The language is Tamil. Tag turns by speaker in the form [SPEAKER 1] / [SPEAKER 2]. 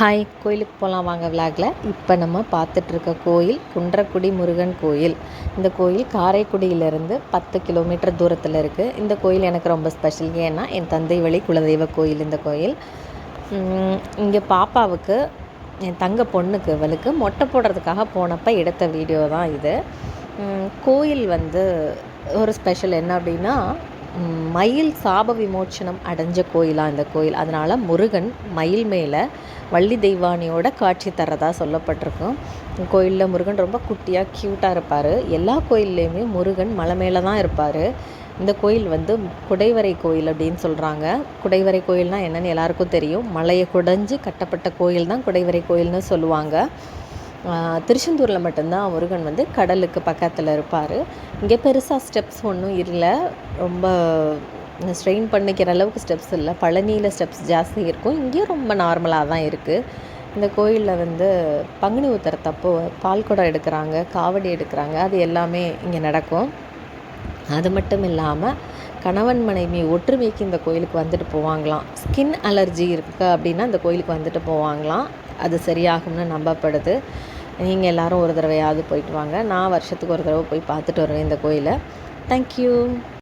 [SPEAKER 1] ஹாய் கோயிலுக்கு போகலாம் வாங்க விளாகில் இப்போ நம்ம பார்த்துட்ருக்க கோயில் குன்றக்குடி முருகன் கோயில். இந்த கோயில் காரைக்குடியிலேருந்து பத்து கிலோமீட்டர் தூரத்தில் இருக்குது இந்த கோயில் எனக்கு ரொம்ப ஸ்பெஷல் ஏன்னா என் தந்தை வழி குலதெய்வ கோயில் இந்த கோயில். இங்கே பாப்பாவுக்கு என் தங்க பொண்ணுக்கு இவளுக்கு மொட்டை போடுறதுக்காக போனப்போ எடுத்த வீடியோ தான் இது. கோயில் வந்து ஒரு ஸ்பெஷல் என்ன அப்படின்னா மயில் சாப விமோச்சனம் அடைஞ்ச கோயிலாக இந்த கோயில்? அதனால் முருகன் மயில் மேலே வள்ளி தெய்வானியோட காட்சி தரதாக சொல்லப்பட்டிருக்கும். கோயிலில் முருகன் ரொம்ப குட்டியாக க்யூட்டாக இருப்பார். எல்லா கோயில்லையுமே முருகன் மலை மேலே தான் இருப்பார். இந்த கோயில் வந்து குடைவரை கோயில் அப்படின்னு சொல்கிறாங்க குடைவரை கோயில்னால் என்னென்னு எல்லாருக்கும் தெரியும். மலையை குடைஞ்சு கட்டப்பட்ட கோயில் தான் குடைவரை கோயில்னு சொல்லுவாங்க. திருச்செந்தூரில் மட்டும்தான் முருகன் வந்து கடலுக்கு பக்கத்தில் இருப்பார். இங்கே பெருசாக ஸ்டெப்ஸ் ஒன்றும் இல்லை. ரொம்ப ஸ்ட்ரெயின் பண்ணிக்கிற அளவுக்கு ஸ்டெப்ஸ் இல்லை. பழனியில் ஸ்டெப்ஸ் ஜாஸ்தி இருக்கும். இங்கேயும் ரொம்ப நார்மலாக தான் இருக்குது இந்த கோயிலில் வந்து பங்குனி உத்தரத்தப்போ பால் குடம் எடுக்கிறாங்க காவடி எடுக்கிறாங்க. அது எல்லாமே இங்கே நடக்கும். அது மட்டும் இல்லாமல் கணவன் மனைவி ஒற்றுமைக்கு இந்த கோயிலுக்கு வந்துட்டு போவாங்களாம். ஸ்கின் அலர்ஜி இருக்குது அப்படின்னா இந்த கோயிலுக்கு வந்துட்டு போவாங்களாம். அது சரியாகும்னு நம்பப்படுது. நீங்கள் எல்லோரும் ஒரு தடவையாவது போயிட்டு வாங்க. நான் வருஷத்துக்கு ஒரு தடவை போய் பார்த்துட்டு வருவேன் இந்த கோயிலை. தேங்க்யூ